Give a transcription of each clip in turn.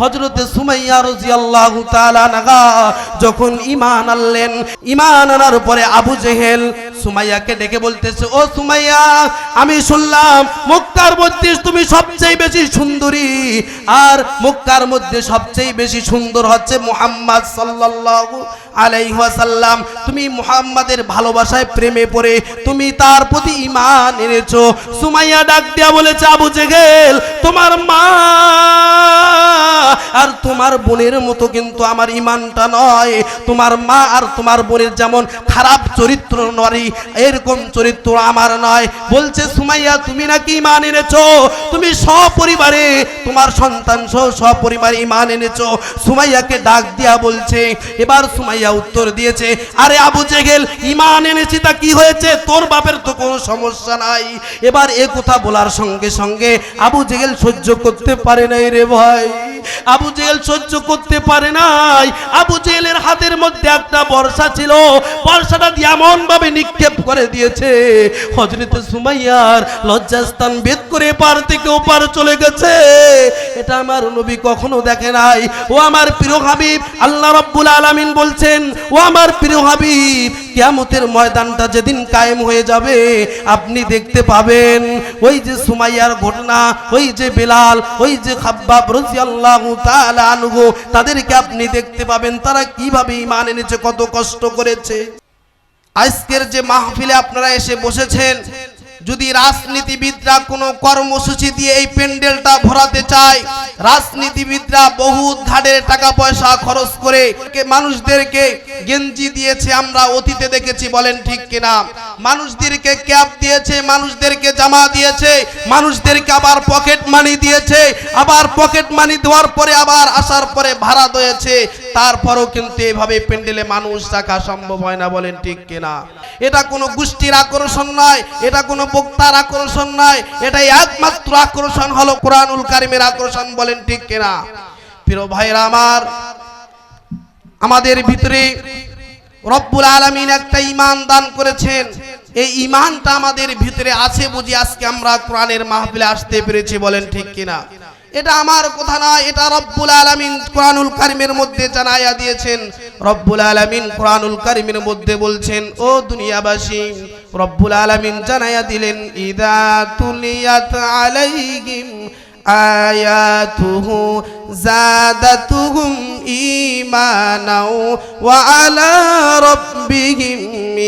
হজরতে সুমাইয়া রাদিয়াল্লাহু তাআলা নাগা, যখন ঈমান আনলেন, ঈমান আনার পরে আবু জেহেল সুমাইয়াকে ডেকে বলতেছে, ও সুমাইয়া, আমি শুনলাম মক্কার মধ্যে তুমি সবচেয়ে বেশি সুন্দরী, আর মক্কার মধ্যে সবচেয়ে বেশি সুন্দর হচ্ছে মুহাম্মদ সাল্লাল্লাহু আলাইহি ওয়াসাল্লাম। তুমি মুহাম্মাদের ভালোবাসায় প্রেমে পড়ে, তুমি তার প্রতি ঈমান এনেছো। সুমাইয়া ডাক দিয়া বলেছে, আবু জেহেল, তোমার মা আর তোমার বোনের মতো কিন্তু আমার ইমানটা নয়। তোমার মা আর তোমার বোনের যেমন খারাপ চরিত্র নারী, এরকম চরিত্র আমার নয়। বলছে, সুমাইয়া, তুমি নাকি ইমান এনেছো? তুমি সপরিবারে তোমার সন্তান সহ সপরিবারে ইমান এনেছো। সুমাইয়াকে ডাক দিয়া বলছে, এবার সুমাইয়া উত্তর দিয়েছে, আরে আবু জেগেল ইমান এনেছি তা কি হয়েছে? তোর বাপের তো কোনো সমস্যা নাই। এবার এ কথা বলার সঙ্গে সঙ্গে আবু জেগেল সহ্য করতে পারে নাই রে ভাই। আবু জেহেল সহ্য করতে পারে নাই। আবু জেহেলের হাতের মধ্যে একটা বর্ষা ছিল। বর্ষাটা দিয়ে এমন ভাবে নিক্ষেপ করে দিয়েছে। হজরত সুমাইয়ার লজ্জাস্থান ভেদ করে পার থেকে ওপার চলে গেছে। এটা আমার নবী কখনো দেখে নাই। ও আমার প্রিয় হাবিব, আল্লাহ রাব্বুল আলামিন বলছেন, ও আমার প্রিয় হাবিব কিয়ামতের ময়দানটা যেদিন কায়েম হয়ে যাবে, আপনি দেখতে পাবেন, ওই যে সুমাইয়ার ঘটনা, ওই যে বেলাল, ওই যে খাব্বাব রাদিয়াল্লাহু তাআলা আনহু, তাদেরকে আপনি দেখতে পাবেন, তারা কীভাবে ঈমান এনেছে, কত কষ্ট করেছে। আজকের যে মাহফিলে আপনারা এসে বসেছেন যদি রাজনীতিবিদরা কোনো কর্মসূচি দিয়ে এই প্যান্ডেলটা ভরাতে চায়, রাজনীতিবিদরা বহু ধারের টাকা পয়সা খরচ করে মানুষদেরকে গেঞ্জি দিয়েছে আমরা অতীতে দেখেছি, বলেন ঠিক কিনা? মানুষদেরকে ক্যাপ দিয়েছে, মানুষদেরকে জামা দিয়েছে, মানুষদেরকে আবার পকেট মানি দিয়েছে, আবার পকেট মানি দেওয়ার পরে আবার আসার পরে ভাড়া দিয়েছে। তারপরও কিন্তু এভাবে প্যান্ডেলে মানুষ রাখা সম্ভব হয় না, বলেন ঠিক কিনা? এটা কোনো গোষ্ঠীর আকর্ষণ নয়, এটা কোনো বক্তার আকর্ষণ নয় এটা একমাত্র আকর্ষণ হলো কোরআনুল কারিমের আকর্ষণ, বলেন ঠিক কিনা? প্রিয় ভাইরা আমার, আমাদের ভিতরে রব্বুল আলামিন একটা ঈমান দান করেছেন। এই ঈমানটা আমাদের ভিতরে আছে বুঝি আজকে আমরা কোরআনের মাহফিলে আসতে পেরেছি, বলেন ঠিক কিনা? এটা আমার কথা নয়, এটা রব্বুল আলামিন কোরআনুল কারিমের মধ্যে জানাইয়া দিয়েছেন। রব্বুল আলামিন কোরআনুল কারিমের মধ্যে বলছেন, ও দুনিয়াবাসী, রব্বুল আলামিন জানাইয়া দিলেন, ইদা তুলিয়াত আলাইহিম আয়াতুহু জাদাতুহুম ঈমানাও ওয়া আলা রাব্বিহিম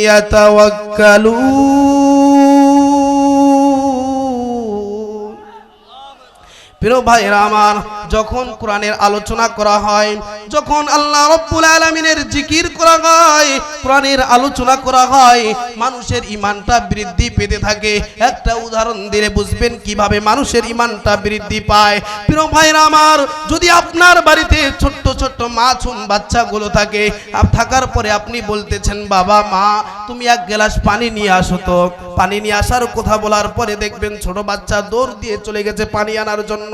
ইয়াতাওয়াক্কালুন। প্রিয় ভাইরা আমার যখন কোরআনের আলোচনা করা হয়, যখন আল্লাহ রব্বুল আলমিনের জিকির করা হয়, কোরআনের আলোচনা করা হয়, মানুষের ইমানটা বৃদ্ধি পেতে থাকে। একটা উদাহরণ দিলে বুঝবেন কীভাবে মানুষের ইমানটা বৃদ্ধি পায়। প্রিয় ভাইরা আমার, যদি আপনার বাড়িতে ছোট্ট ছোট্ট মাছুম বাচ্চাগুলো থাকে থাকার পরে আপনি বলতেছেন, বাবা, মা, তুমি এক গ্লাস পানি নিয়ে আসো তো। পানি নিয়ে আসার কথা বলার পরে দেখবেন ছোট বাচ্চা দৌড় দিয়ে চলে গেছে পানি আনার জন্য।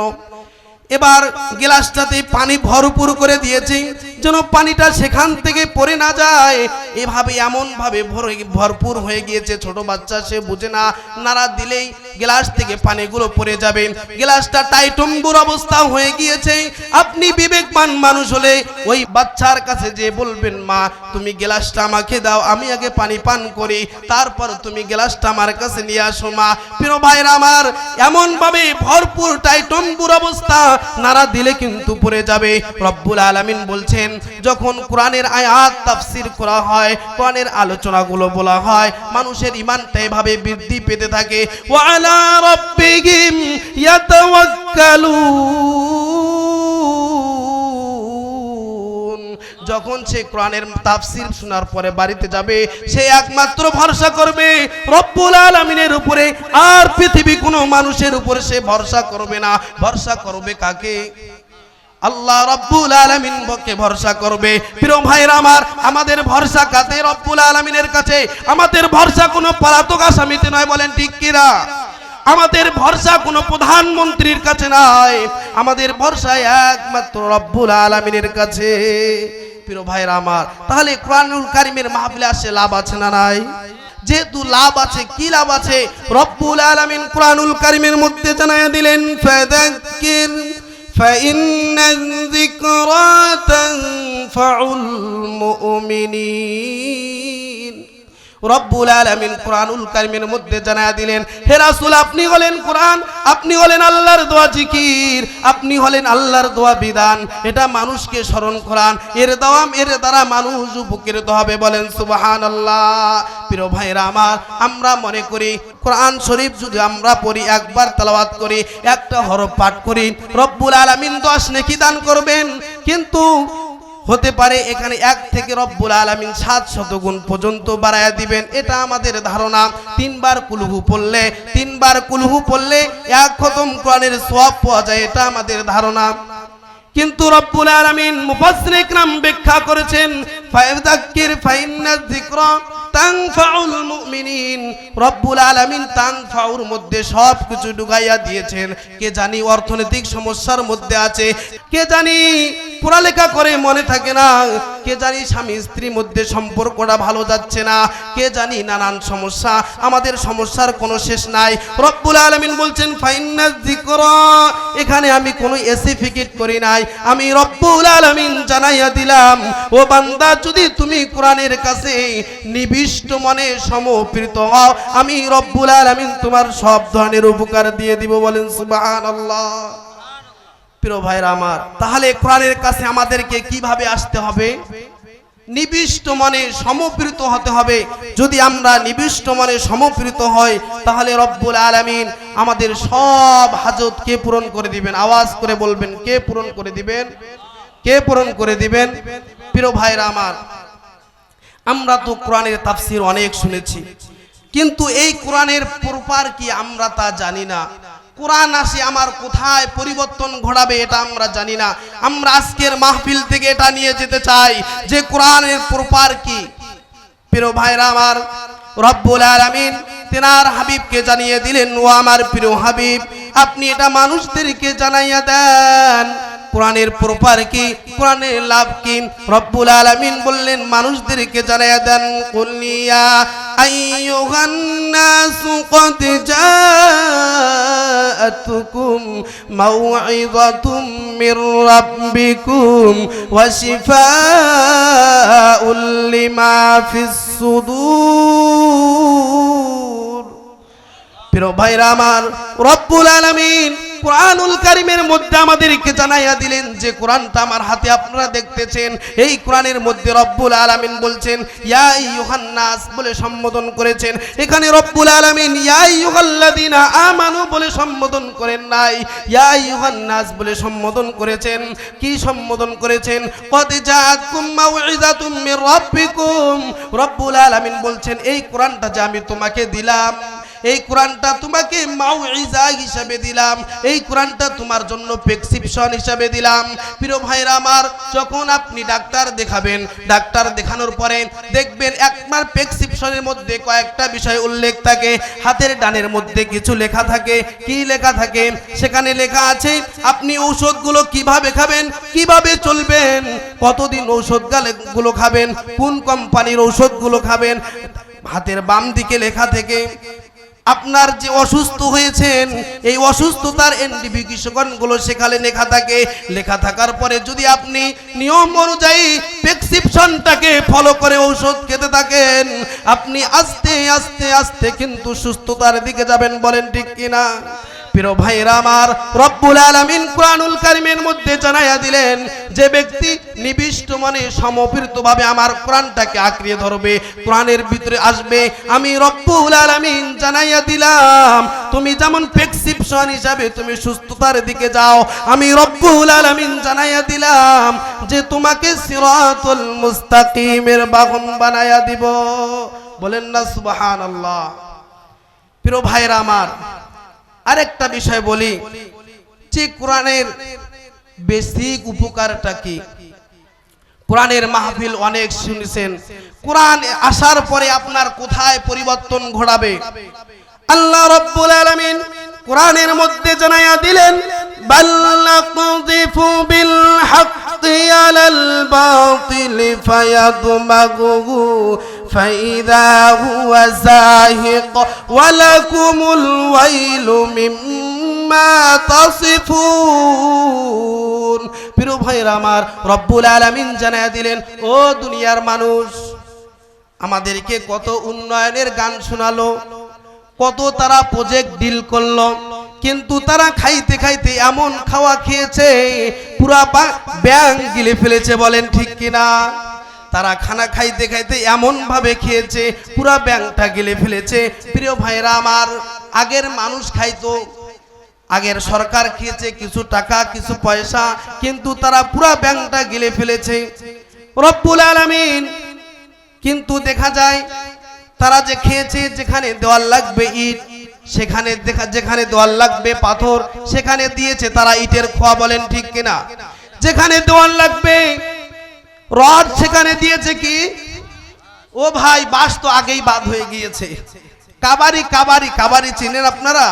এবার গ্লাসটাতে পানি ভরপুর করে দিয়েছি, যেন পানিটা সেখান থেকে পড়ে না যায়। এভাবে এমন ভাবে ভরে- ভরপুর হয়ে গিয়েছে, ছোট বাচ্চা সে বুঝে না, নাড়া দিলেই গ্লাস থেকে পানিগুলো পড়ে যাবে। গ্লাসটা টাইটম্বুর অবস্থা হয়ে গিয়েছে। আপনি বিবেকবান মানুষ হলে ওই বাচ্চার কাছে যে বলবেন, মা, তুমি গ্লাসটা আমাকে দাও, আমি আগে পানি পান করি, তারপর তুমি গ্লাসটা আমার কাছে নিয়ে আসো, মা। প্রিয় ভাইরা আমার এমন ভাবে ভরপুর টাইটম্বুর অবস্থা নাড়া দিলে কিন্তু পড়ে যাবে। রব্বুল আলামিন বলছেন, যখন কোরআনের আয়াত তাফসির করা হয়, কোরআনের আলোচনাগুলো বলা হয়, মানুষের ইমানটা এভাবে বৃদ্ধি পেতে থাকে। ওয়ালা রাব্বিহিম ইয়াতাওয়াক্কালুন। যখন সে কোরআনের তাফসির শোনার পরে বাড়িতে যাবে, সে একমাত্র ভরসা করবে, রব্বুল আলামিনের উপরে। আর পৃথিবী কোনো মানুষের উপরে সে ভরসা করবে না। ভরসা করবে কাকে? আল্লাহ রব্বুল আলামিন বকে ভরসা করবে। প্রিয় ভাইরা আমার, আমাদের ভরসা কাতে রব্বুল আলামিনের কাছে। আমাদের ভরসা কোনো পলাতক আসামিতে নয় বলেন ঠিক কিনা? আমাদের ভরসা কোনো প্রধানমন্ত্রীর কাছে নয়। আমাদের ভরসা একমাত্র রব্বুল আলামিনের কাছে। প্রিয় ভাইরা আমার তাহলে কোরআনুল কারিমের মাহফিলে আসে লাভ আছে না নাই যেহেতু লাভ আছে কি লাভ আছে রব্বুল আলামিন কোরআনুল কারিমের মধ্যে জানায় দিলেন ফাযাক্কির فإن الذكرى تنفع المؤمنين রব্বুল আলামিন কোরআনুল কারিমের মধ্যে জানায়া দিলেন, হে রাসূল, আপনি হলেন কোরআন, আপনি হলেন আল্লাহর দোয়া জিকির, আপনি হলেন আল্লাহর দোয়া বিধান, এটা মানুষকে স্মরণ করান, এর দাওয়াম, এর দ্বারা মানুষ উপকৃত হবে। বলেন, সুবহানাল্লাহ। প্রিয় ভাইরা আমার, আমরা মনে করি, কোরআন শরীফ যদি আমরা পড়ি, একবার তেলাওয়াত করি, একটা হরফ পাঠ করি, রব্বুল আলামিন দশ নেকি দান করবেন? কিন্তু হতে পারে এখানে এক থেকে রব্বুল আলমিন সাত শতগুণ পর্যন্ত বাড়াইয়া দিবেন। এটা আমাদের ধারণা। তিনবার কুলহু পড়লে, তিনবার কুলহু পড়লে এক খতম কোরআনের সব পাওয়া যায়, এটা আমাদের ধারণা। কিন্তু রব্বুল আলমিন মুফাসরিক নাম ব্যাখ্যা করেছেন ফায়যাক্কির ফাইন্নায যিকরা তানফাউল মুমিনিন। রব্বুল মধ্যে সব কিছু দিয়েছেন। কে জানি অর্থনৈতিক সমস্যার মধ্যে আছে। কে জানি পড়ালেখা করে মনে থাকে না। কে জানি স্বামী স্ত্রীর মধ্যে সম্পর্কটা ভালো যাচ্ছে না, কে জানি নানান সমস্যা, আমাদের সমস্যার কোনো শেষ নাই। রব্বুল আলামিন বলছেন যিকরা, এখানে আমি কোনো এসিফিকেট করি নাই। আমি রব্বুল আলামিন জানাইয়া দিলাম, ও বান্দা, যদি তুমি কোরআনের কাছে নিবিষ্ট মনে সমর্পিত হও, আমি রব্বুল আলামিন তোমার সব ধরনের উপকার দিয়ে দিব, বলেন সুবহানাল্লাহ। প্রিয় ভাইরা আমার, তাহলে কোরআনের কাছে আমাদেরকে কীভাবে আসতে হবে? নিবিষ্ট মনে সমপ্রীত হতে হবে। যদি আমরা নিবিষ্ট মনে সমপ্রীত হই, তাহলে রব্বুল আলামিন আমাদের সব হাজত কে পূরণ করে দিবেন? আওয়াজ করে বলবেন, কে পূরণ করে দিবেন? কে পূরণ করে দিবেন? প্রিয় ভাইরা আমার, আমরা তো কোরআনের তাফসির অনেক শুনেছি। কিন্তু এই কোরআনের প্রপার কি আমরা তা জানি না। কোরআন আসে, আমার কোথায় পরিবর্তন ঘটাবে এটা আমরা জানি না। আমরা আজকের মাহফিল থেকে এটা নিয়ে যেতে চাই যে কোরআনের প্রপার কি। প্রিয় ভাইরা আমার, রব্বুল আলামিন তেনার হাবিবকে জানিয়ে দিলেন, ও আমার প্রিয় হাবিব, আপনি এটা মানুষদেরকে জানাইয়া দেন। কোরআনের প্রপার কি? কোরআনের লাভ কি? রব্বুল আলামিন বললেন, মানুষদেরকে জানাইয়া দেন কুলিয়া আইয়ুহান নাসু কদ জাআতুকুম মাউইযাতুম মির রাব্বিকুম ওয়া শিফাউল লিমা ফিস সুদূর। প্রিয় ভাইরা আমার, রব্বুল আলামিন কোরআনুল কারিমের মধ্যে আমাদেরকে জানাইয়া দিলেন যে কোরআনটা আমার হাতে আপনারা দেখতেছেন। এই কোরআনের মধ্যে রব্বুল আলামিন বলছেন, ইয়া ইউহান্নাস বলে সম্বোধন করেছেন। এখানে রব্বুল আলামিন, ইয়া ইউহাল্লাযিনা আমানু বলে সম্বোধন করেন নাই। ইয়া ইউহান্নাস বলে সম্বোধন করেছেন। কি সম্বোধন করেছেন? কদ জাআতকুম মাউইযাতুম মির রাব্বিকুম। রব্বুল আলামিন বলছেন, এই কোরআনটা যে আমি তোমাকে দিলাম এই কোরআনটা তোমাকে মাউইজা হিসাবে দিলাম। এই কোরআনটা তোমার জন্য প্রেসক্রিপশন হিসাবে দিলাম। প্রিয় ভাইরা আমার, যখন আপনি ডাক্তার দেখাবেন, ডাক্তার দেখানোর পরে দেখবেন একবার প্রেসক্রিপশনের মধ্যে কয়েকটা বিষয় উল্লেখ থাকে। হাতের ডানের মধ্যে কিছু লেখা থাকে। কি লেখা থাকে? সেখানে লেখা আছে, আপনি ঔষধগুলো কীভাবে খাবেন, কীভাবে চলবেন, কতদিন ঔষধগুলো খাবেন, কোন কোম্পানির ঔষধগুলো খাবেন, হাতের বাম দিকে লেখা থেকে আপনার যে অসুস্থ হয়েছেন, এই অসুস্থতারগুলো সেখানে লেখা থাকে। লেখা থাকার পরে যদি আপনি নিয়ম অনুযায়ী প্রেসক্রিপশনটাকে ফলো করে ঔষধ খেতে থাকেন, আপনি আস্তে আস্তে আস্তে কিন্তু সুস্থতার দিকে যাবেন বলেন ঠিক কিনা? প্রিয় ভাইরা আমার, রব্বুল আলামিন কোরআনুল কারিমের মধ্যে জানাইয়া দিলেন, যে ব্যক্তি নিবিষ্ট মনে সমপৃতভাবে আমার কোরআনটাকে আঁকড়িয়ে ধরবে, কোরআনের ভিতরে আসবে, আমি রব্বুল আলামিন জানাইয়া দিলাম, তুমি যেমন প্রেসক্রিপশন হিসাবে তুমি সুস্থতার দিকে যাও, আমি রব্বুল আলামিন জানাইয়া দিলাম, যে তোমাকে সিরাতুল মুস্তাকিমের বাহন বানাইয়া দিব। বলেন না সুবহানাল্লাহ। প্রিয় ভাইরা আমার আরেকটা বিষয় বলি, যে কোরআনের বেসিক উপকারটা কি? কোরআনের মাহফিল অনেক শুনেছেন। কোরআন আসার পরে আপনার কোথায় পরিবর্তন ঘটাবে? আল্লাহ রব্বুল আলামিন কোরআনের মধ্যে জানাইয়া দিলেন বাল্লাকুযিফু যাহিক ওয়া লাকুমুল ওয়াইলু মিম্মা মিম্মা তাসিফুন প্রিয় ভাইরা আমার রব্বুল আলামিন জানায় দিলেন, ও দুনিয়ার মানুষ, আমাদেরকে কত উন্নয়নের গান শোনালো, কত তারা প্রজেক্ট ডিল করল, কিন্তু তারা খাইতে খাইতে এমন খাওয়া খেয়েছে, পুরা ব্যাংক গিলে ফেলেছে বলেন ঠিক কিনা? তারা খানা খাইতে খাইতে এমন ভাবে খেয়েছে, পুরা ব্যাংকটা গেলে ফেলেছে। প্রিয় ভাইরা আমার, আগের মানুষ খাইতো, আগের সরকার খেয়েছে কিছু টাকা, কিছু পয়সা, কিন্তু তারা পুরা ব্যাংকটা গেলে ফেলেছে। রব্বুল আলামিন, কিন্তু দেখা যায়, তারা যে খেয়েছে, যেখানে দেওয়াল লাগবে ইট, সেখানে দেখা, যেখানে দেওয়াল লাগবে পাথর, সেখানে দিয়েছে তারা ইটের খোয়া বলেন ঠিক কিনা? যেখানে দেওয়াল লাগবে রড সেখানে দিয়েছে কি? ও ভাই, বাস তো আগেই বাদ হয়ে গিয়েছে। কাবারি কাবারি কাবারি চিনেন আপনারা?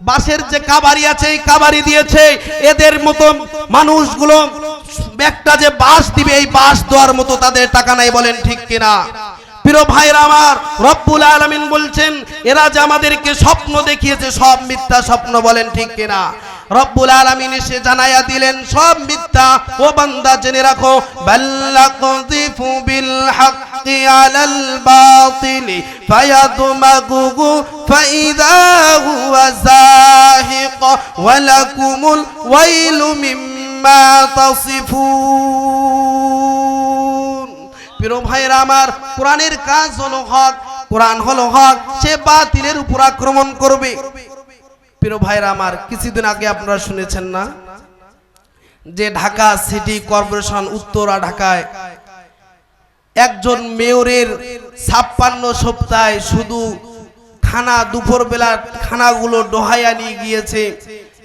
বাসের যে কাবারি আছে, এই কাবারি দিয়েছে। এদের মতো মানুষগুলো একটা যে বাস দিবে, এই বাস দেওয়ার মতো তাদের টাকা নাই বলেন ঠিক কিনা? প্রিয় ভাইরা আমার, রব্বুল আলামিন বলছেন, এরা যে আমাদেরকে স্বপ্ন দেখিয়েছে, সব মিথ্যা স্বপ্ন বলেন ঠিক কিনা? রব্বুল আলামিন এসে জানাইয়া দিলেন, সব মিথ্যা। ও বান্দা, জেনে রাখো বাল্লাকুযিফু বিল হাক্কি আলাল বাতিলি ফায়াদমাগুহু ফাইদা হুয়া যাহিক ওয়া লাকুমুল ওয়াইলু মিম্মা তাসিফুন। প্রিয় ভাইরা কোরআনের কাজ হলো হক, কোরআন হলো হক, সে বাতিলের উপর আক্রমণ করবে। প্রিয় ভাইরা আমার, কিছুদিন আগে আপনারা শুনেছেন না? যে ঢাকা সিটি কর্পোরেশন উত্তরা ঢাকায় একজন মেয়রের ছাপ্পান্ন সপ্তাহে শুধু খানা দুপুরবেলা খানাগুলো ডোহাইয়া নিয়ে গিয়েছে।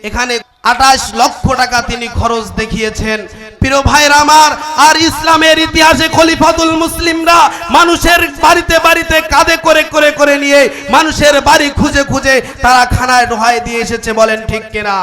এখানে আঠাশ লক্ষ টাকা তিনি খরচ দেখিয়েছেন। প্রিয় ভাইরা আমার, আর ইসলামের ইতিহাসে খলিফাতুল মুসলিমরা মানুষের বাড়িতে বাড়িতে কাঁধে করে করে করে নিয়ে মানুষের বাড়ি খুঁজে খুঁজে তারা খানায় ডোহাই দিয়ে এসেছে, বলেন ঠিক কিনা?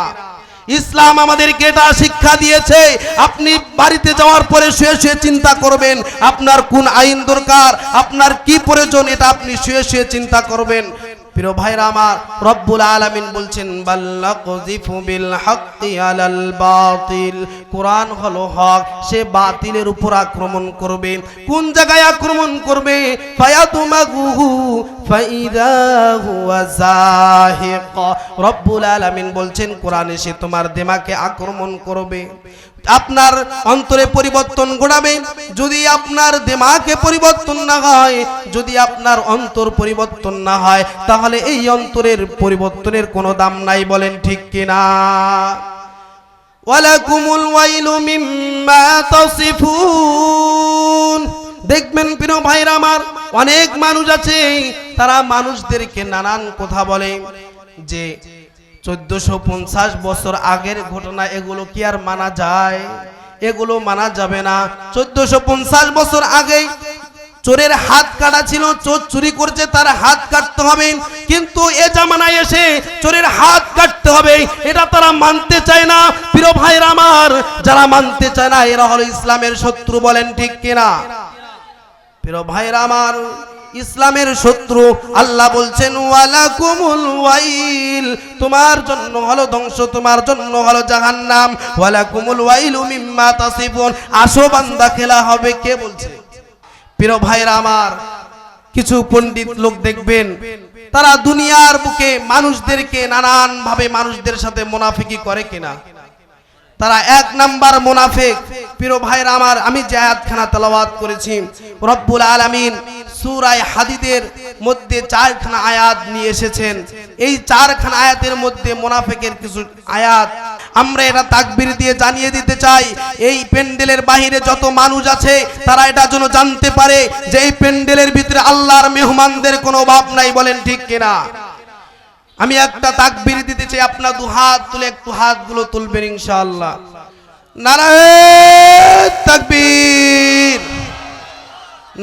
ইসলাম আমাদেরকে এটা শিক্ষা দিয়েছে, আপনি বাড়িতে যাওয়ার পরে শুয়ে শুয়ে চিন্তা করবেন, আপনার কোন আইন দরকার, আপনার কি প্রয়োজন এটা আপনি শুয়ে শুয়ে চিন্তা করবেন। প্রিয় ভাইরা আমার, রব্বুল আলামিন বলছেন বাল্লাকুযিফু বিল হাক্কি আলাল বাতিল। কোরআন হলো হক, সে বাতিলের উপর আক্রমণ করবে। কোন জায়গায় আক্রমণ করবে? ফায়াতুমাগুহু ফাইদা হুয়া জাহিক রব্বুল আলামিন বলছেন, কোরআনে সে তোমার দেমাকে আক্রমণ করবে। আপনার অন্তরে পরিবর্তন ঘটাবে। যদি আপনার দেমাকে পরিবর্তন না হয়, যদি আপনার অন্তর পরিবর্তন না হয়, তাহলে এই অন্তরের পরিবর্তনের কোনো দাম নাই, বলেন ঠিক কিনা? দেখবেন প্রিয় ভাইরা আমার, অনেক মানুষ আছে, তারা মানুষদেরকে নানান কথা বলে যে চোদ্দশো পঞ্চাশ বছর আগের ঘটনা, এগুলো কি আর মানা যায়? এগুলো মানা যাবে না। চোদ্দশো পঞ্চাশ বছর আগে চোরের হাত কাটা ছিল, চোর চুরি করছে, তার হাত কাটতে হবে। কিন্তু এ জামানায় এসে চোরের হাত কাটতে হবে, এটা তারা মানতে চায় না। প্রিয় ভাইরা আমার, যারা মানতে চায় না, এরা হলো ইসলামের শত্রু বলেন ঠিক কিনা? প্রিয় ভাইরা আমার ইসলামের শত্রু, আল্লাহ বলছেন তোমার জন্য হলো ধ্বংস, তোমার জন্য হলো ওয়াইলু আসো বান্দা, খেলা হবে, কে বলছে? প্রিয় ভাইরা আমার, কিছু পণ্ডিত লোক দেখবেন, তারা দুনিয়ার বুকে মানুষদেরকে নানান ভাবে মানুষদের সাথে মুনাফিকি করে কিনা। তারা এক নাম্বার মুনাফিক। প্রিয় ভাইরা আমার, আমি যে আয়াতখানা তেলাওয়াত করেছি, রব্বুল আলামিন সূরায়ে হাদিদের মধ্যে চারখানা আয়াত নিয়ে এসেছেন। এই চারখানা আয়াতের মধ্যে মুনাফিকের কিছু আয়াত আমরা এটা তাকবীর দিয়ে জানিয়ে দিতে চাই। এই প্যান্ডেলের বাহিরে যত মানুষ আছে, তারা এটা যেন জানতে পারে যে এই প্যান্ডেলের ভিতরে আল্লাহর মেহমানদের কোনো অভাব নাই বলেন ঠিক কিনা? আমি একটা তাকবীর দিতে চাই, আপনার দু হাত তুলে, একটু হাতগুলো তুলবেন ইনশাআল্লাহ। নারায় তাকবীর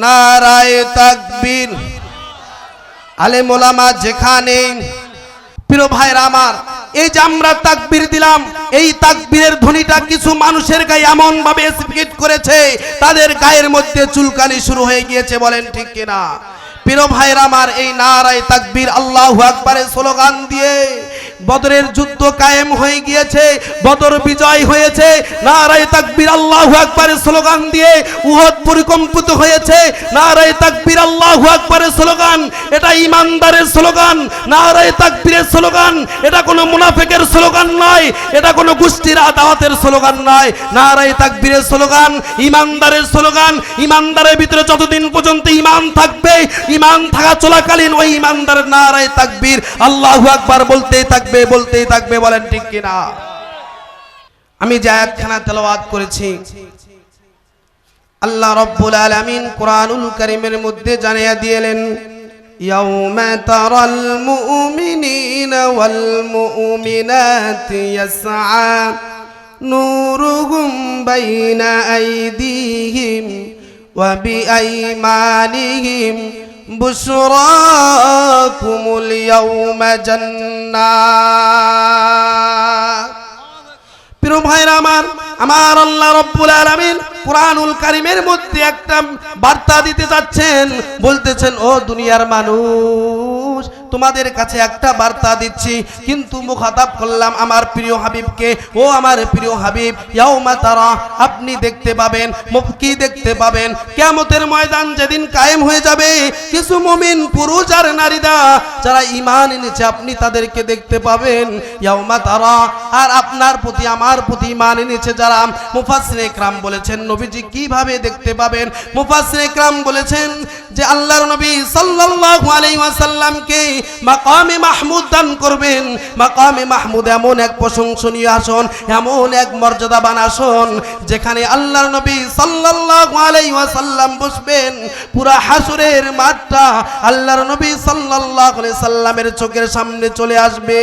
নারায় তাকবীর। আলে মোলামা যেখানে, প্রিয় ভাইরা আমার, এই যে আমরা তাকবীর দিলাম, এই তাকবীরের ধ্বনিটা কিছু মানুষের গায়ে এমন ভাবে স্পিকিট করেছে, তাদের গায়ের মধ্যে চুলকানি শুরু হয়ে গিয়েছে, বলেন ঠিক কিনা? প্রিয় ভাইরা আমার এই নারায় তাকবীর আল্লাহু আকবারের স্লোগান দিয়ে বদরের যুদ্ধ কায়েম হয়ে গিয়েছে, বদর বিজয় হয়েছে। নারায় তাকবীর আল্লাহু আকবারের স্লোগান দিয়ে উহদ পরিকম্পিত হয়েছে। নারায় তাকবীর আল্লাহু আকবারের স্লোগান, এটা ইমানদারের স্লোগান। নারায় তাকবীরের স্লোগান, এটা কোনো মুনাফিকের স্লোগান নয়, এটা কোনো গোষ্ঠীর আদাওয়াতের স্লোগান নয়। নারায় তাকবীরের স্লোগান, ইমানদারের স্লোগান। ইমানদারের ভিতরে যতদিন পর্যন্ত ইমান থাকবে, ইমান থাকা চলাকালীন ওই ইমানদারের নারায় তাকবীর আল্লাহু আকবার বলতেই থাকবে। বলতেই থাকবে বলেন ঠিক কিনা আমি যে আয়াতখানা তেলাওয়াত করেছি আল্লাহ রব্বুল আলামিন কোরআনুল কারীমের মধ্যে জানিয়ে দিলেন يوم ترى المؤمنين والمؤمنات يسعى نورهم بين أيديهم وبأيمانهم بشراكم اليوم جنات প্রিয় ভাইরা আমার আমার আল্লাহ রব্বুল আলামিন কোরআনুল কারিমের মধ্যে একটা বার্তা দিতে যাচ্ছেন বলতেছেন ও দুনিয়ার মানুষ তোমাদের কাছে একটা বার্তা দিচ্ছি। কিন্তু মুখাতাব করলাম আমার প্রিয় হাবিবকে। ও আমার প্রিয় হাবিব, ইয়াউমা তারা, আপনি দেখতে পাবেন মুখ কি দেখতে পাবেন। কিয়ামতের ময়দান যেদিন কায়েম হয়ে যাবে, কিছু মুমিন পুরুষ আর নারীরা, যারা ঈমান এনেছে, আপনি তাদেরকে দেখতে পাবেন। ইয়াউমা তারা, আর আপনার প্রতি, আমার প্রতি ঈমান এনেছে যারা মুফাসসির ইকরাম বলেছেন, নবীজি কীভাবে দেখতে পাবেন? মুফাসসির ইকরাম বলেছেন যে, আল্লাহর নবী সাল্লাল্লাহু আলাইহি ওয়াসাল্লামকে মাকামে মাহমুদ দান করবেন। মাকামে মাহমুদ এমন এক প্রশংসনীয় আসন, এমন এক মর্যাদাবান আসন, যেখানে আল্লাহ নবী সাল্লাল্লাহু বসবেন। পুরা হাসুরের মাঠটা আল্লাহর নবী আলাইহি সাল্লামের চোখের সামনে চলে আসবে।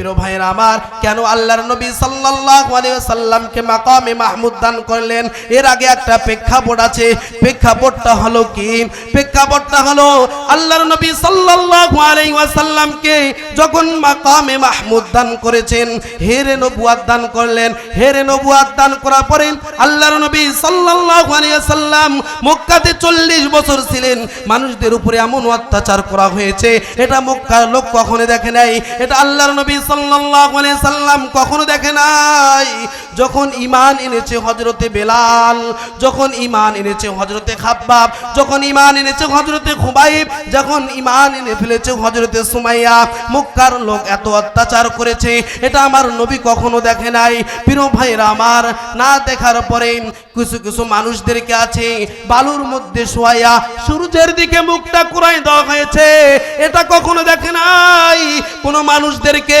প্রিয় ভাইয়ের আমার, কেন আল্লাহর নবী সাল্লাল্লাহু আলাইহি সাল্লামকে মাকামে মাহমুদ দান করলেন? এর আগে একটা প্রেক্ষাপট আছে। প্রেক্ষাপটটা হলো কি? প্রেক্ষাপটটা হলো আল্লাহর নবী সাল্লাল্লাহু আলাইহি ওয়াসাল্লামকে যখন মাকামে মাহমুদ দান করেছেন, হেরে নবুয়াত দান করলেন। হেরে নবুয়াত দান করার পরে আল্লাহর নবী সাল্লাল্লাহু আলাইহি ওয়াসাল্লাম মক্কাতে 40 বছর ছিলেন। মানুষদের উপরে এমন অত্যাচার করা হয়েছে। এটা মক্কার লোক কখনো দেখে নাই। এটা আল্লাহর নবী সাল্লাম কখনো দেখে নাই? যখন ঈমান এনেছে হযরতে বেলাল, যখন ঈমান এনেছে হযরতে খাব্বাব, যখন ঈমান এনেছে হযরতে খুবাইব, যখন ঈমান এনে ফেলেছে হযরতে সুমাইয়া, মক্কার লোক এত অত্যাচার করেছে, এটা আমার নবী কখনো দেখে নাই। প্রিয় ভাইরা আমার, না দেখার পরে কিছু কিছু মানুষদেরকে আছে, বালুর মধ্যে শোয়াইয়া সূর্যের দিকে মুখটা কুড়াই দেওয়া হয়েছে, এটা কখনো দেখে নাই? কোনো মানুষদেরকে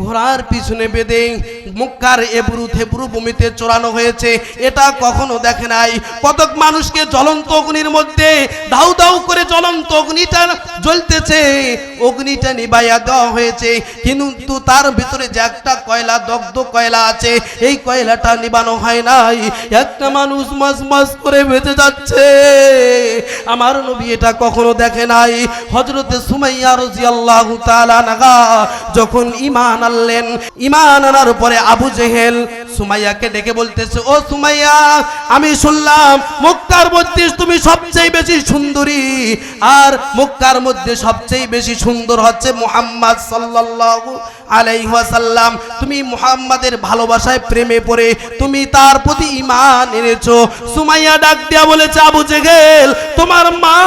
ঘোড়ার পিছনে বেঁধে মুক্কার এবরু থেবরু ভূমিতে চড়ানো হয়েছে। এটা কখনো দেখে নাই। কতক মানুষকে জ্বলন্ত অগ্নির মধ্যে দাউ দাউ করে জ্বলন্ত অগ্নিটা জ্বলতেছে। অগ্নিটা নিবাইয়া দেওয়া হয়েছে। কিন্তু তার ভিতরে যে একটা কয়লা, দগ্ধ কয়লা আছে, এই কয়লাটা নিবানো হয় নাই। একটা মানুষ মাস মাস করে বেঁচে যাচ্ছে। আমার নবী এটা কখনো দেখে নাই। হজরতে সুমাইয়া রাদিয়াল্লাহু তাআলা নাগা যখন ঈমান আনলেন ঈমান আনার পরে আবু জেহেল সুমাইয়াকে ডেকে বলতেছে, ও সুমাইয়া, আমি শুনলাম মক্কার মধ্যে তুমি সবচেয়ে বেশি সুন্দরী, আর মক্কার মধ্যে সবচেয়ে বেশি সুন্দর হচ্ছে মুহাম্মদ সাল্লাল্লাহু আলাইহি ওয়াসাল্লাম। তুমি মুহাম্মাদের ভালোবাসায় প্রেমে পড়ে, তুমি তার প্রতি ইমান এনেছো। সুমাইয়া ডাক দিয়া বলেছে, আবু জেহেল, তোমার মা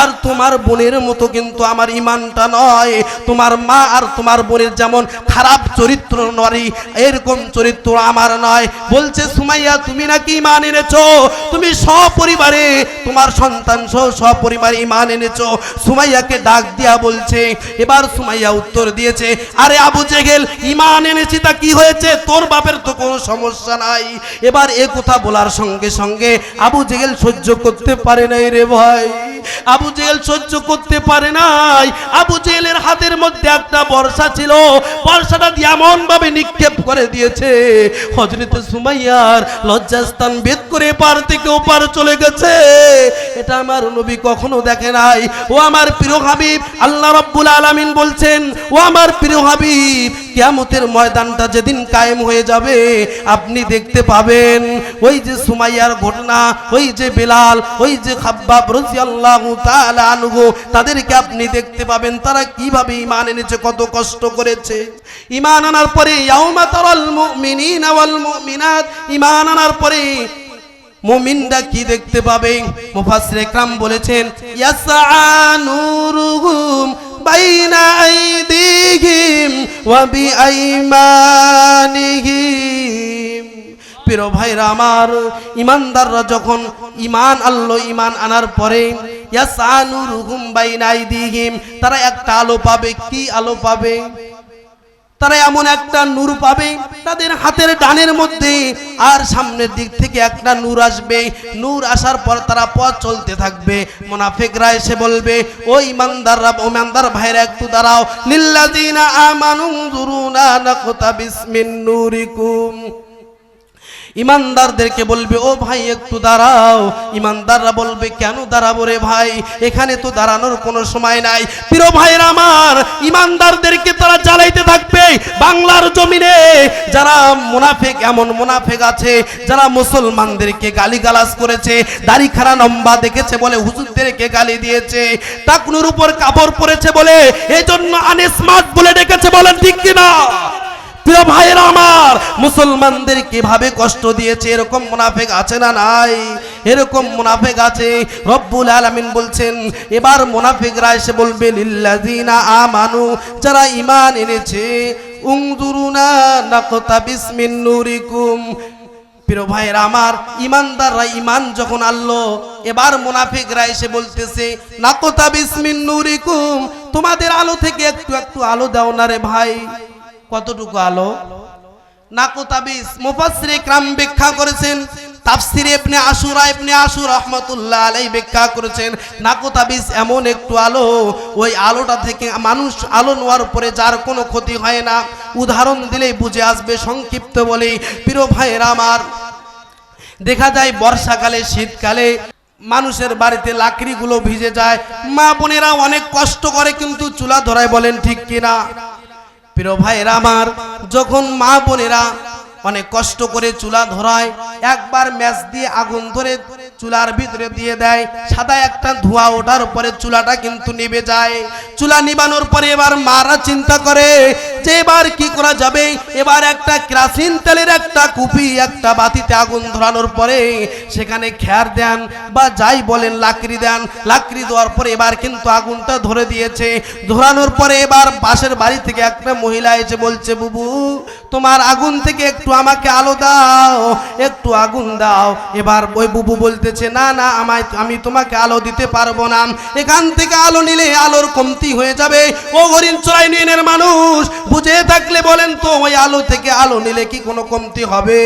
আর তোমার বোনের মতো কিন্তু আমার ইমানটা নয়। তোমার মা আর তোমার বোনের যেমন খারাপ চরিত্র নারী, এরকম চরিত্র আমার নয়। বলছে, সুমাইয়া, তুমি নাকি ইমান এনেছো? তুমি সপরিবারে তোমার সন্তান সহ সপরিবারে ইমান এনেছো। সুমাইয়াকে ডাক দিয়া বলছে, এবার সুমাইয়া উত্তর দিয়েছে, আরে আবু জেগেল ইমান এনেছি তা কি হয়েছে? তোর বাপের তো কোনো সমস্যা নাই। এবার এ কথা বলার সঙ্গে সঙ্গে আবু জেগেল সহ্য করতে পারে নাই রে ভাই। আবু জেহেল সহ্য করতে পারে নাই। আবু জেহেলের হাতের মধ্যে একটা বর্ষা ছিল। বর্ষাটা দিয়ে এমন ভাবে নিক্ষেপ করে দিয়েছে। হজরতে সুমাইয়ার লজ্জাস্থান ভেদ করে পার থেকে ওপার চলে গেছে। এটা আমার নবী কখনো দেখে নাই। ও আমার প্রিয় হাবিব, আল্লাহ রব্বুল আলামিন বলছেন, ও আমার প্রিয় হাবিব কিয়ামতের ময়দানটা যেদিন কায়েম হয়ে যাবে, আপনি দেখতে পাবেন, ওই যে সুমাইয়ার ঘটনা, ওই যে বেলাল, ওই যে খাব্বাব রাদিয়াল্লাহু তাআলা আনহু, তাদেরকে আপনি দেখতে পাবেন, তারা কীভাবে ঈমান এনেছে, কত কষ্ট করেছে। ঈমান আনার পরে, ইয়াউমা তারাল মুমিনিনা ওয়াল মুমিনাত, ঈমান আনার পরে মুমিনরা কি দেখতে পাবে? মুফাসসির একরাম বলেছেন, ইয়াসআ নূরুহুম আইদিহিম ওয়া বিআইমানিহিম। প্রিয় ভাইরা আমার, ইমানদাররা যখন ইমান আল্লাহ ইমান আনার পরে ইয়াসআ নূরুহুম বাইনা আইদিহিম, তারা একটা আলো পাবে, কি আলো পাবে? তারা এমন একটা নূর পাবে, তাদের হাতের ডানের মধ্যে আর সামনের দিক থেকে একটা নূর আসবে। নূর আসার পর তারা পথ চলতে থাকবে। মোনাফেকরা এসে বলবে, ও ইমানদাররা, ও ইমানদার ভাইরা একটু দাঁড়াও। লিল্লাযিনা আমানু দুরুনা নাকতা বিসমিন নূরিকুম। ইমানদারদেরকে বলবে, ও ভাই, একটু দাঁড়াও। ইমানদাররা বলবে, কেন দাঁড়াবো রে ভাই? এখানে তো দাঁড়ানোর কোনো সময় নাই। প্রিয় ভাইয়ের আমার, ইমানদারদেরকে তারা জ্বালাইতে থাকবে বাংলার জমিনে। যারা মুনাফেক, এমন মুনাফেক আছে, যারা মুসলমানদেরকে গালিগালাজ করেছে দাড়ি খারা লম্বা দেখেছে বলে হুজুরদেরকে গালি দিয়েছে, টাকনুর উপর কাপড় পরেছে বলে এই জন্য আনস্মার্ট বলে ডেকেছে বলেন ঠিক কিনা? প্রিয় ভাইয়েরা আমার, মুসলমানদের কীভাবে কষ্ট দিয়েছে, এরকম মুনাফেক আছে না নাই? এরকম মুনাফেক আছে। রব্বুল আলামিন বলছেন, এবার মুনাফিকরা এসে বলবে, লিল্লাযিনা আমানু যারা ঈমান এনেছে উংদুরুনা নাকতা বিসমিন নূরিকুম প্রিয় ভাইয়েরা আমার ইমানদাররা ইমান যখন আনলো, এবার মুনাফিকরা এসে বলতেছে নাকতা বিসমিন নূরিকুম তোমাদের আলো থেকে একটু একটু আলো দাও না রে ভাই। কতটুকু আলো? নাকুতাবিস মুফাসসির ইকরাম ব্যাখ্যা করেছেন, তাফসিরে ইবনে আশুরা, ইবনে আশুর রহমাতুল্লাহ আলাইহি ব্যাখ্যা করেছেন নাকুতাবিস এমন একটু আলো, ওই আলোটা থেকে মানুষ আলো নেওয়ার পরে যার কোনো ক্ষতি হয় না। উদাহরণ দিলেই বুঝে আসবে, সংক্ষিপ্ত বলে প্রিয় ভাইয়েরা আমার, দেখা যায় বর্ষাকালে, শীতকালে মানুষের বাড়িতে লাকড়িগুলো ভিজে যায়। মা বোনেরা অনেক কষ্ট করে কিন্তু চুলা ধরায় বলেন ঠিক কিনা? প্রিয় ভাইয়েরা আমার, যখন মা বোনেরা অনেক কষ্ট করে চুলা ধরায়, একবার ম্যাচ দিয়ে আগুন ধরে চুলার ভিতরে দিয়ে দেয়। সাদা একটা ধোঁয়া ওঠার পরে চুলাটা কিন্তু নিভে যায়। চুলা নিবানোর পরে এবার মারা চিন্তা করে যে এবার কি করা যাবে? এবার একটা কেরাসিন তেলের একটা কুপি, একটা বাতিতে আগুন ধরানোর পরে সেখানে খেয়ার দেন বা যাই বলেন, লাকড়ি দেন। লাকড়ি দেওয়ার পরে এবার কিন্তু আগুনটা ধরে দিয়েছে। ধরানোর পরে এবার পাশের বাড়ি থেকে একটা মহিলা এসে বলছে, বুবু তোমার আগুন থেকে একটু আমাকে আলো দাও, একটু আগুন দাও। এবার ওই বুবু বলতেছে, না না, আমায়, আমি তোমাকে আলো দিতে পারব না। এখান থেকে আলো নিলে আলোর কমতি হয়ে যাবে। ও হরিণ চড়াই ইউনিয়নের মানুষ, বুঝে থাকলে বলেন তো, ওই আলো থেকে আলো নিলে কি কোনো কমতি হবে?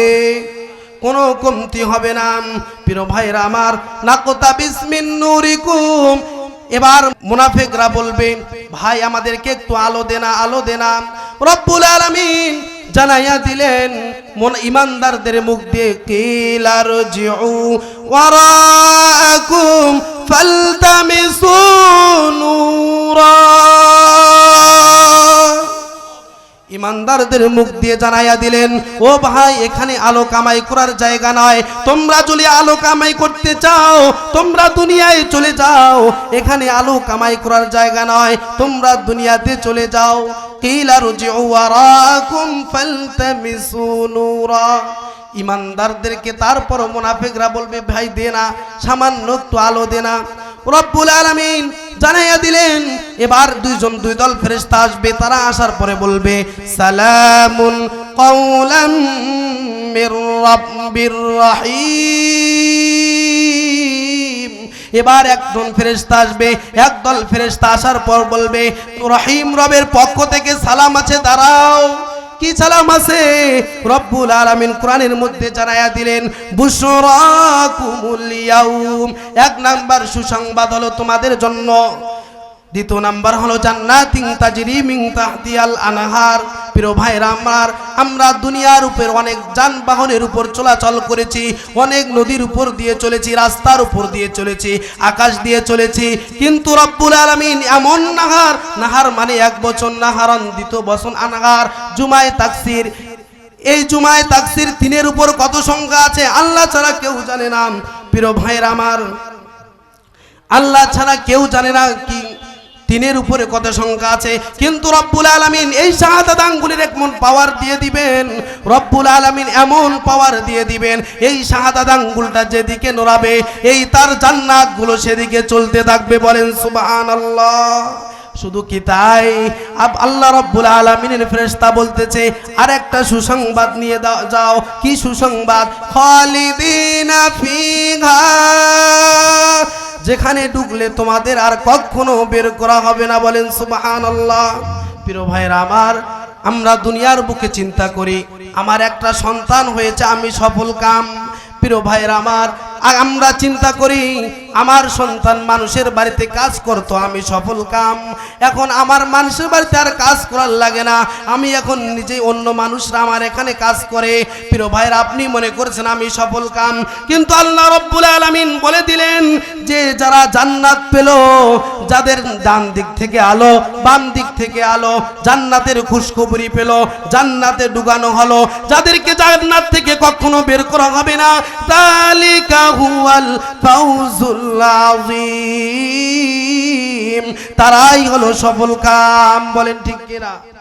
কোনো কমতি হবে না। প্রিয় ভাইরা আমার, নাকতা বিসমিন নুরিকুম। এবার মুনাফেকরা বলবে, ভাই, আমাদেরকে একটু আলো দেনা আলো দেনা রব্বুল আলামিন জানাইয়া দিলেন মন ইমানদারদের মুখ দিয়ে কিলার জিউ ওয়ারাকুম ফালতামিসু নূরা। ইমানদারদের মুখ দিয়ে জানাইয়া দিলেন, ও ভাই, এখানে আলো কামাই করার জায়গা নয়। তোমরা যদি আলো কামাই করতে চাও, তোমরা দুনিয়ায় চলে যাও। এখানে আলো কামাই করার জায়গা নয়। তোমরা দুনিয়াতে চলে যাও। ইমানদারদেরকে তারপর মুনাফিকরা বলবে, ভাই, দে না, সামান্য একটু আলো দে না। রব্বুল আলামিন জানাইয়া দিলেন, এবার দুইজন দুই দল ফেরেশতা আসবে, তারা আসার পরে বলবে, সালামুন কওলাম মির রাব্বির রাহিম। এবার একজন ফেরেশতা আসবে একদল ফেরেশতা আসার পর বলবে রহিম রবের পক্ষ থেকে সালাম আছে, দাঁড়াও। কি সালাম আছে? রব্বুল আলামিন কোরআনের মধ্যে জানায়া দিলেন বুশরাকুমুল ইয়াউম। এক নাম্বার সুসংবাদ হলো তোমাদের জন্য। দ্বিতীয় নাম্বার হলো জান্নাতিন তাজরি মিন তাহতিয়াল আনহার। প্রিয় ভাইরা, আমার আমরা দুনিয়ার উপর অনেক যানবাহনের উপর চলাচল করেছি, অনেক নদীর উপর দিয়ে চলেছি, রাস্তার উপর দিয়ে চলেছি, আকাশ দিয়ে চলেছি, কিন্তু রব্বুল আলমিন এমন নাহার নাহার মানে এক বছর নাহারন, দ্বিতীয় বছর আনাহার। জুমায় তাকসির। এই জুমায় তাকসির তিনের উপর কত সংখ্যা আছে? আল্লাহ ছাড়া কেউ জানে না। প্রিয় ভাইরা, আমার আল্লাহ ছাড়া কেউ জানে না কি তিনের উপরে কত সংখ্যা আছে? কিন্তু রব্বুল আলমিন এই শাহাদাত আঙ্গুলের এমন পাওয়ার দিয়ে দিবেন। রব্বুল আলমিন এমন পাওয়ার দিয়ে দিবেন, এই শাহাদাত আঙ্গুলটা যেদিকে নড়াবে, এই তার জান্নাতগুলো সেদিকে চলতে থাকবে বলেন সুবাহ আল্লাহ শুধু কি তাই? আল্লাহ রব্বুল আলমিনের ফেরেশতা বলতেছে আর একটা সুসংবাদ নিয়ে যাও। কি সুসংবাদ? খালিদিনা ফিহা, যেখানে ঢুকলে তোমাদের আর কখনো বের করা হবে না বলেন সুবাহান আল্লাহ প্রিয় ভাইয়ের আমার, আমরা দুনিয়ার বুকে চিন্তা করি, আমার একটা সন্তান হয়েছে, আমি সফল কাম। প্রিয় ভাইয়ের আমার আমরা চিন্তা করি আমার সন্তান মানুষের বাড়িতে কাজ করতো, আমি সফল কাম। এখন আমার মানুষের বাড়িতে আর কাজ করার লাগে না। আমি এখন নিজেই অন্য মানুষরা আমার এখানে কাজ করে। প্রিয় ভাইয়ের, আপনি মনে করছেন আমি সফল কাম। কিন্তু আল্লাহ রব্বুল আলামিন বলে দিলেন যে, যারা জান্নাত পেল, যাদের ডান দিক থেকে আলো, বাম দিক থেকে আলো, জান্নাতের খুশখবরি পেল, জান্নাতে ডুগানো হলো, যাদেরকে জান্নাত থেকে কখনো বের করা হবে না। তালিকা হুয়াল ফাউজুল আযীম। তারাই হলো সফল কাম। বলেন ঠিক কিনা?